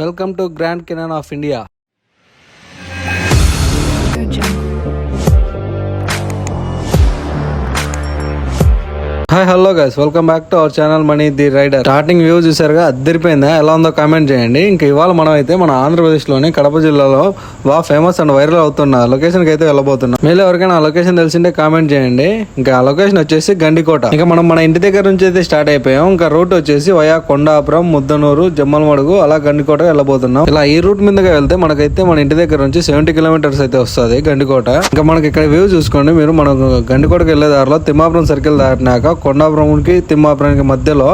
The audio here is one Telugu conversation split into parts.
Welcome to Grand Canyon of India hi hello guys welcome back to our channel Mani the rider starting view చూసారుగా? అద్దరిపోయిందా? ఎలా ఉందో కామెంట్ చేయండి. ఇంకా ఇవాళ మనం అయితే మన ఆంధ్రప్రదేశ్లోని కడప జిల్లాలో బాగా ఫేమస్ అండ్ వైరల్ అవుతున్న లొకేషన్కి అయితే వెళ్ళబోతున్నాం. మీరు ఎవరికైనా ఆ లొకేషన్ తెలిసింటే కామెంట్ చేయండి. ఇంకా ఆ లొకేషన్ వచ్చేసి గండికోట. ఇంకా మనం మన ఇంటి దగ్గర నుంచి అయితే స్టార్ట్ అయిపోయాం. ఇంకా రూట్ వచ్చేసి వయా కొండాపురం ముద్దనూరు జమ్మలమడుగు అలా గండికోట వెళ్ళబోతున్నాం. ఇలా ఈ రూట్ మీదుగా వెళ్తే మనకైతే మన ఇంటి దగ్గర నుంచి సెవెంటీ కిలోమీటర్స్ అయితే వస్తుంది గండికోట. ఇంకా మనకి ఇక్కడ వ్యూ చూసుకోండి. మీరు మనం గండికోటకి వెళ్ళే దారిలో తిమ్మాపురం సర్కిల్ దాటినాక కొండాపురంకి తిమ్మాపురానికి మధ్యలో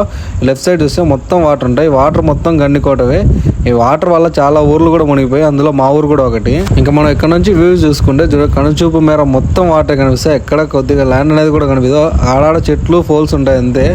లెఫ్ట్ సైడ్ చూస్తే మొత్తం వాటర్ ఉంటాయి. వాటర్ మొత్తం గండికోటవే. ఈ వాటర్ వల్ల చాలా ఊర్లు కూడా మునిగిపోయి అందులో మా ఊరు కూడా ఒకటి. ఇంకా మనం ఇక్కడ నుంచి వ్యూ చూసుకుంటే కనుచూపు మేర మొత్తం వాటర్ కనిపిస్తాయి. ఎక్కడ కొద్దిగా ల్యాండ్ అనేది కూడా కనిపిస్తుంది ఆడాడ చెట్లు ఫోల్స్ ఉంటాయి అంతే.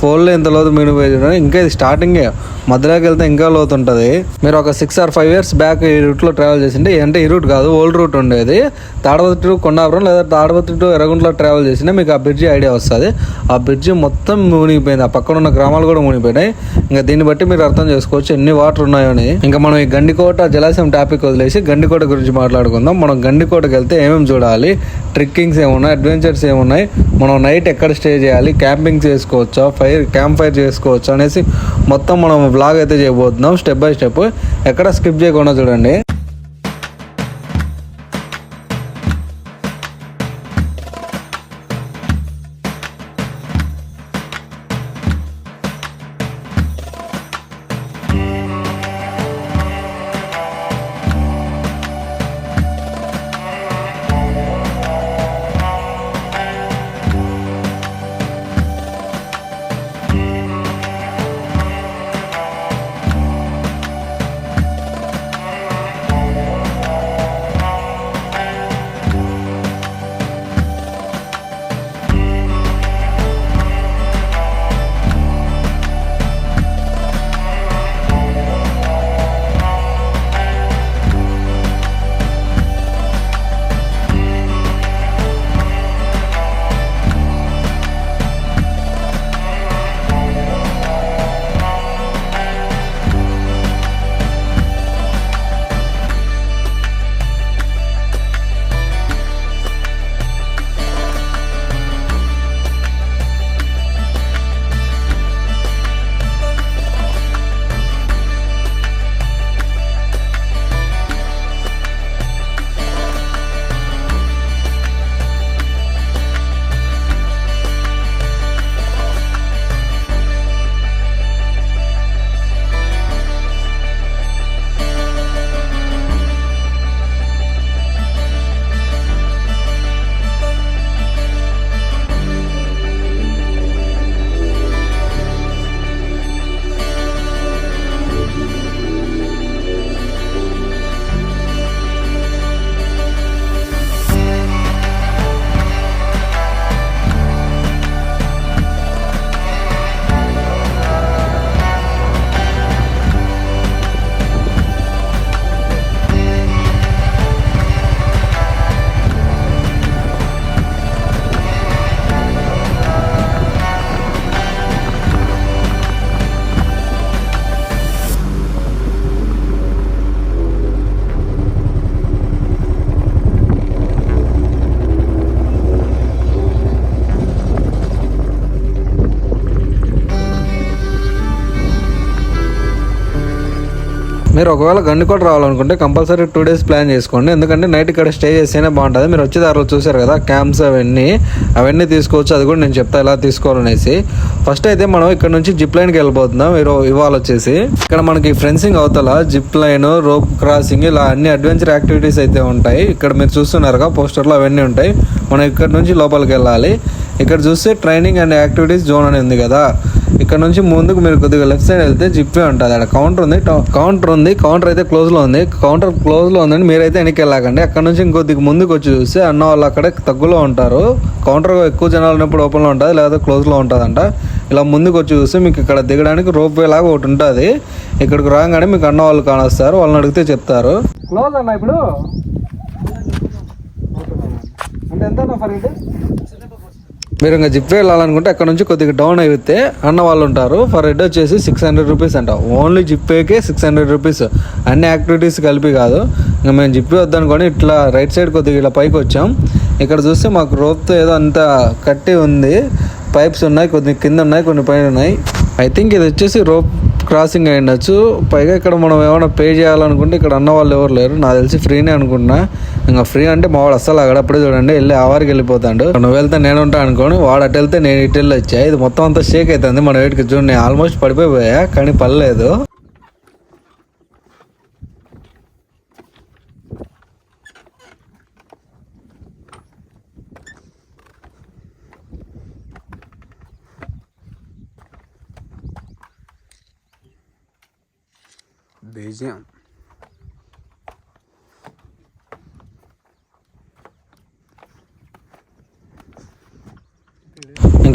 ఫోన్లో ఎంత లోతు మినిపోయి చూడండి ఇంకా ఇది స్టార్టింగే మధ్యలోకి వెళ్తే ఇంకా లోతు ఉంటుంది. మీరు ఒక six or five years back ఈ రూట్లో ట్రావెల్ చేసింటే అంటే ఈ రూట్ కాదు ఓల్డ్ రూట్ ఉండేది. తాడపత్రి టు కొండాపురం లేదా తాడపత్రి టు ఎర్రగుంటలో ట్రావెల్ చేసినా మీకు ఆ బ్రిడ్జి ఐడియా వస్తుంది. ఆ బ్రిడ్జి మొత్తం మునిగిపోయింది. ఆ పక్కన ఉన్న గ్రామాలు కూడా మునిగిపోయినాయి. ఇంకా దీన్ని బట్టి మీరు అర్థం చేసుకోవచ్చు ఎన్ని వాటర్ ఉన్నాయో అని ఇంకా మనం ఈ గండికోట జలాశయం టాపిక్ వదిలేసి గండికోట గురించి మాట్లాడుకుందాం. మనం గండికోటకి వెళ్తే ఏమేమి చూడాలి? ట్రిక్కింగ్స్ ఏమున్నాయి? అడ్వెంచర్స్ ఏమున్నాయి? మనం నైట్ ఎక్కడ స్టే చేయాలి? క్యాంపింగ్ చేసుకోవచ్చా? ఫైర్ క్యాంప్ ఫైర్ చేసుకోవచ్చు అనేసి మొత్తం మనం బ్లాగ్ అయితే చేయబోతున్నాం. స్టెప్ బై స్టెప్ ఎక్కడ స్కిప్ చేయకుండా చూడండి. మీరు ఒకవేళ గండికోట రావాలనుకుంటే కంపల్సరీ టూ డేస్ ప్లాన్ చేసుకోండి. ఎందుకంటే నైట్ ఇక్కడ స్టే చేస్తేనే బాగుంటుంది. మీరు వచ్చే దారిలో చూసారు కదా క్యాంప్స్ అవన్నీ అవన్నీ తీసుకోవచ్చు. అది కూడా నేను చెప్తా ఎలా తీసుకోవాలనేసి. ఫస్ట్ అయితే మనం ఇక్కడ నుంచి జిప్ లైన్కి వెళ్ళిపోతున్నాం మీరు ఇవాళ వచ్చేసి ఇక్కడ మనకి ఫ్రెన్సింగ్ అవతల జిప్ లైన్ రోప్ క్రాసింగ్ ఇలా అన్ని అడ్వెంచర్ యాక్టివిటీస్ అయితే ఉంటాయి. ఇక్కడ మీరు చూస్తున్నారుగా పోస్టర్లో అవన్నీ ఉంటాయి. మనం ఇక్కడ నుంచి లోపలికి వెళ్ళాలి. ఇక్కడ చూస్తే ట్రైనింగ్ అండ్ యాక్టివిటీస్ జోన్ అని ఉంది కదా. ఇక్కడ నుంచి ముందుకు మీరు కొద్దిగా లెఫ్ట్ సైడ్ వెళ్తే జిప్పే ఉంటుంది. అక్కడ కౌంటర్ ఉంది. కౌంటర్ ఉంది. కౌంటర్ అయితే క్లోజ్లో ఉంది. కౌంటర్ క్లోజ్లో ఉందని మీరైతే వెనక్కి వెళ్ళకండి అక్కడ నుంచి ఇంకొద్దిగా ముందుకు వచ్చి చూస్తే అన్న వాళ్ళు అక్కడ తగ్గులో ఉంటారు. కౌంటర్ ఎక్కువ జనాలు ఉన్నప్పుడు ఓపెన్లో ఉంటుంది. లేదా క్లోజ్లో ఉంటుందంట. ఇలా ముందుకు వచ్చి చూస్తే మీకు ఇక్కడ దిగడానికి రోప్ వే లాగా ఒకటి ఉంటుంది. ఇక్కడికి రాగానే మీకు అన్న వాళ్ళు కానొస్తారు. వాళ్ళని అడిగితే చెప్తారు. క్లోజ్ అన్న ఇప్పుడు? అంటే ఎంత ఫర్ మీరు ఇంకా జిప్ వెళ్ళాలనుకుంటే అక్కడ నుంచి కొద్దిగా డౌన్ అయితే అన్న వాళ్ళు ఉంటారు. ఫర్ హెడ్ వచ్చేసి సిక్స్ హండ్రెడ్ రూపీస్ అంట. ఓన్లీ జిప్పేకే సిక్స్ హండ్రెడ్ రూపీస్ అన్ని యాక్టివిటీస్ కలిపి కాదు. ఇంకా మేము జిప్పే వద్దనుకొని ఇట్లా రైట్ సైడ్ కొద్దిగా ఇలా పైకి వచ్చాం. ఇక్కడ చూస్తే మాకు రోప్తో ఏదో అంత కట్టి ఉంది. పైప్స్ ఉన్నాయి కొన్ని కింద ఉన్నాయి కొన్ని పైన ఉన్నాయి. ఐ థింక్ ఇది వచ్చేసి రోప్ క్రాసింగ్ అయి ఉండొచ్చు. పైగా ఇక్కడ మనం ఏమైనా పే చేయాలనుకుంటే ఇక్కడ అన్న వాళ్ళు ఎవరు లేరు. నాకు తెలిసి ఫ్రీనే అనుకుంటున్నా. ఇంకా ఫ్రీ అంటే మా వాడు అస్సలు అక్కడప్పుడే చూడండి వెళ్ళి ఆవారికి వెళ్ళిపోతాడు. నువ్వు వెళ్తే నేను ఉంటా అనుకోని వాడు అటు వెళ్తే నేను ఇటు వెళ్ళి వచ్చా. ఇది మొత్తం అంతా షేక్ అవుతుంది మన వేటికి చూడండి నేను ఆల్మోస్ట్ పడిపోయిపోయా కానీ పర్లేదు. బేజియం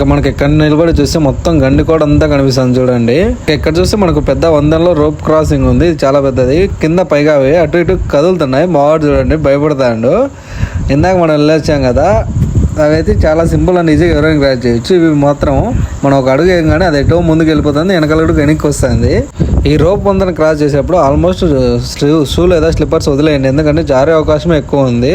ఇంకా మనకి ఎక్కడ నిలబడి చూస్తే మొత్తం గండి కూడా అంతా కనిపిస్తుంది చూడండి. ఇక్కడ చూస్తే మనకు పెద్ద వందల్లో రోప్ క్రాసింగ్ ఉంది. చాలా పెద్దది. కింద పైగా అవి అటు ఇటు కదులుతున్నాయి. మావాడు చూడండి భయపడతాడు. ఇందాక మనం వెళ్ళొచ్చాం కదా అవైతే చాలా సింపుల్ అండ్ ఈజీగా ఎవరైనా క్రాస్ చేయొచ్చు. ఇవి మాత్రం మనం ఒక అడుగు వేయగానే అది ఎటో ముందుకు వెళ్ళిపోతుంది వెనకాల కూడా వెనక్కి వస్తుంది ఈ రోప్ పొందని క్రాస్ చేసేటప్పుడు ఆల్మోస్ట్ షూ లేదా స్లిప్పర్స్ వదిలేయండి. ఎందుకంటే జారే అవకాశం ఎక్కువ ఉంది.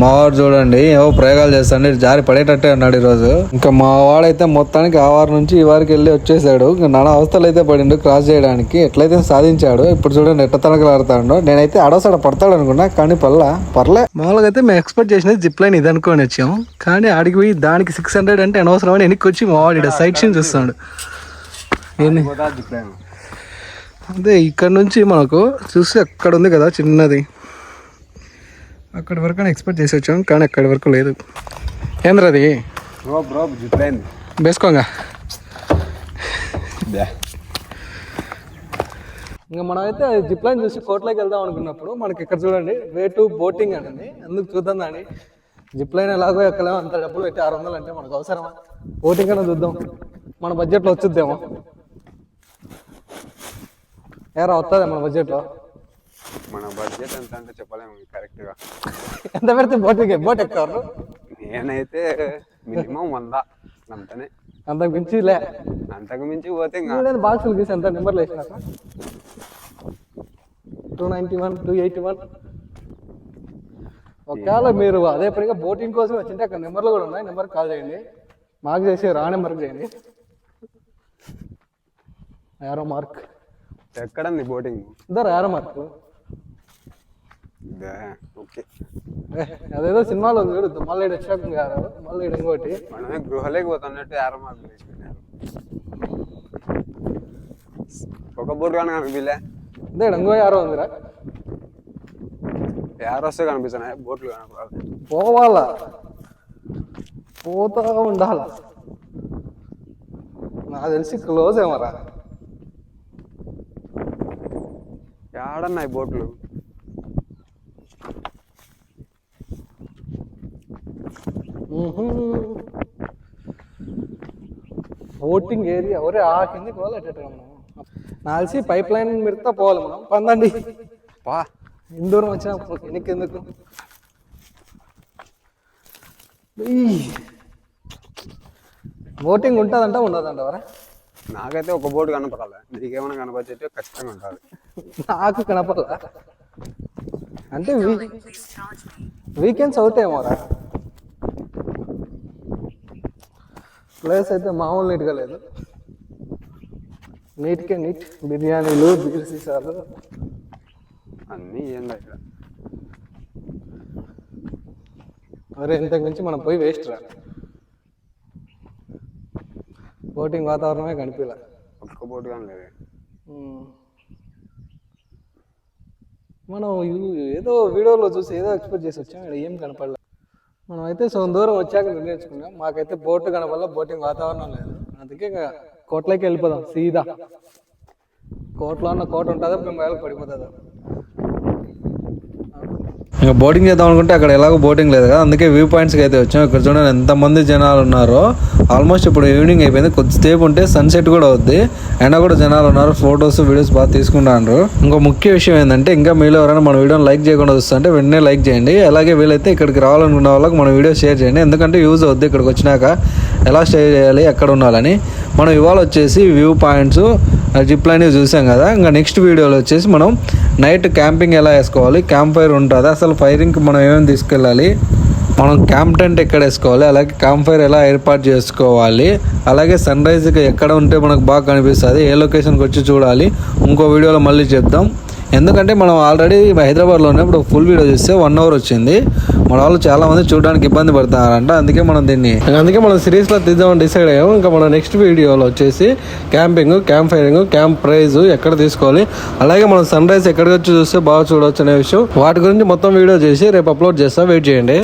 మావాడు చూడండి ఏవో ప్రయోగాలు చేస్తాడు. జారి పడేటట్టే అన్నాడు ఈరోజు. ఇంకా మా వాడైతే మొత్తానికి ఆ వారి నుంచి ఈ వారికి వెళ్ళి వచ్చేసాడు. ఇంకా నానా అవస్థలు అయితే పడిండు క్రాస్ చేయడానికి. ఎట్లయితే సాధించాడు ఇప్పుడు చూడండి ఎట్ట తనకలాడుతాడు నేనైతే అడవసాడ పడతాడు అనుకున్నా కానీ పర్లా పర్లే. మామూలుగా అయితే మేము ఎక్స్పెక్ట్ చేసినది జిప్ లైన్ ఇది అనుకొని వచ్చాం. కానీ ఆడికి పోయి దానికి సిక్స్ హండ్రెడ్ అంటే అనవసరమని వెనక్కి వచ్చి మా వాడు సైట్ సీన్ చూస్తాడు జిప్లైన్ అదే ఇక్కడ నుంచి మనకు చూస్తే అక్కడ ఉంది కదా చిన్నది. అక్కడి వరకు ఎక్స్పెక్ట్ చేసి వచ్చాం కానీ అక్కడి వరకు లేదు. ఏంద్ర అది? రోప్ రోప్ జిప్లైన్ వేసుకోగా. ఇంకా మనం అయితే జిప్ లైన్ చూసి కోట్లోకి వెళ్దాం అనుకున్నప్పుడు మనకి ఇక్కడ చూడండి వే టు బోటింగ్ అనేది. ఎందుకు చూద్దాం దాన్ని? జిప్ లైన్ ఎలాగో ఎక్కలేమో అంత డబ్బులు పెట్టి ఆరు వందలు అంటే మనకు అవసరమా? అనే చూద్దాం. మన బడ్జెట్లో వచ్చుద్దేమో. ఏరా వస్తుందా మన బడ్జెట్లో మన బడ్జెట్ ఎంత అంటే చెప్పలేము కరెక్ట్గా ఎంత పెడితే బోటింగ్ బోట్ ఎక్కుతారు నేనైతే మినిమం వంద అంతనే. అంతకు మించి లే అంతకు మించి పోతే నేను బాక్సులు తీసి ఎంత నెంబర్లు వేసినాక two ninety one two eighty one ఒకవేళ మీరు అదే పనిగా బోటింగ్ కోసం వచ్చింటే అక్కడ నెంబర్లు కూడా ఉన్నాయి. నెంబర్కి కాల్ చేయండి. మాకు చేసి రా నెంబర్కి చేయండి. Arrow mark. ఎక్కడంది బోటింగ్? ఇద్దరు యారో మార్క్. ఓకే. అదేదో సినిమాలో ఉంది చూడు మళ్ళీ వచ్చాక మళ్ళీ ఇంకోటి. మనమే గృహలోకి పోతున్నట్టు యారో పెట్టారు ఒక బోట్ కానీ కనిపిలే. ఇదే ఇంకో యారో ఉందిరా. యారో వస్తే కనిపిస్తున్నాయి బోట్లు కనపడాలి పోవాలా? పోతా ఉండాల? నాకు తెలిసి క్లోజ్ ఏమరా ఏడన్నాయి బోట్లు? బోటింగ్ ఏరియా ఒరే ఆ కిందకి పోవాలి ఎట్ట మనం నాకు తెలిసి పైప్ లైన్ మిడతా పోవాలి మనం. పందండి. పా. దూరం వచ్చినా వెనక్కి ఎందుకు బోటింగ్ ఉంటుందంట ఉండదంట వరా? నాకైతే ఒక బోట్ కనపడాలి. నీకేమైనా కనపచ్చేట్టు ఖచ్చితంగా ఉంటుంది నాకు కనపడలా? అంటే వీకెండ్స్ అవుతాయేమోరా ప్లేస్ అయితే మామూలు నీట్గా లేదు. నీట్కే నీట్. బిర్యానీలు బీర్ సీసాలు. అన్నీ ఏం ఇక్కడ అరే ఇంతకు మించి మనం పోయి వేస్ట్ రా. బోటింగ్ వాతావరణమే కనిపించలే ఒక్క బోట్ కానీ లేదు. మనం ఏదో వీడియోలో చూసి ఏదో ఎక్స్పెక్ట్ చేసి వచ్చాం ఇక్కడ ఏం కనపడలే. మనం అయితే సో దూరం వచ్చాక నిర్ణయించుకున్నాం. మాకైతే బోట్ కనపడలే బోటింగ్ వాతావరణం లేదు. అందుకే కోట్లోకి వెళ్ళిపోదాం సీదా. కోట్లో ఉన్న కోట ఉంటుందో మేము పడిపోతుందో ఇంకా బోటింగ్ చేద్దాం అనుకుంటే అక్కడ ఎలాగో బోటింగ్ లేదు కదా. అందుకే వ్యూ పాయింట్స్కి అయితే వచ్చాం. ఇక్కడ చూడండి ఎంతమంది జనాలు ఉన్నారో. ఆల్మోస్ట్ ఇప్పుడు ఈవినింగ్ అయిపోయింది. కొద్దిసేపు ఉంటే సన్సెట్ కూడా అవుద్ది. ఎండ కూడా జనాలు ఉన్నారు. ఫొటోస్ వీడియోస్ బాగా తీసుకుంటారు ఇంకో ముఖ్య విషయం ఏంటంటే ఇంకా మీలో ఎవరైనా మన వీడియోని లైక్ చేయకుండా చూస్తుంటే వెంటనే లైక్ చేయండి. అలాగే వీలైతే ఇక్కడికి రావాలనుకున్న వాళ్ళకి మన వీడియో షేర్ చేయండి. ఎందుకంటే యూజ్ అవుద్ది ఇక్కడికి వచ్చినాక. ఎలా స్టే చేయాలి ఎక్కడ ఉండాలని. మనం ఇవాళ వచ్చేసి వ్యూ పాయింట్స్ జిప్ లైన్ చూసాం కదా. ఇంకా నెక్స్ట్ వీడియోలో వచ్చేసి మనం నైట్ క్యాంపింగ్ ఎలా వేసుకోవాలి క్యాంప్ ఫైర్ ఉంటుంది అసలు ఫైరింగ్కి మనం ఏమేమి తీసుకెళ్ళాలి మనం క్యాంప్ టెంట్ ఎక్కడ వేసుకోవాలి అలాగే క్యాంప్ ఫైర్ ఎలా ఏర్పాటు చేసుకోవాలి అలాగే సన్ రైజ్కి ఎక్కడ ఉంటే మనకు బాగా కనిపిస్తుంది ఏ లొకేషన్కి వచ్చి చూడాలి ఇంకో వీడియోలో మళ్ళీ చెప్దాం. ఎందుకంటే మనం ఆల్రెడీ హైదరాబాద్లో ఉన్నప్పుడు ఫుల్ వీడియో చూస్తే వన్ అవర్ వచ్చింది. మన వాళ్ళు చాలా మంది చూడడానికి ఇబ్బంది పడుతున్నారంట. అందుకే మనం దీన్ని అందుకే మనం సిరీస్లో తీద్దామని డిసైడ్ అయ్యాము. ఇంకా మన నెక్స్ట్ వీడియోలో వచ్చేసి camping camp firing camp prize ఎక్కడ తీసుకోవాలి? అలాగే మనం సన్ రైజ్ ఎక్కడికి వచ్చి చూస్తే బాగా చూడవచ్చు అనే విషయం. వాటి గురించి మొత్తం వీడియో చేసి రేపు అప్లోడ్ చేస్తా. వెయిట్ చేయండి.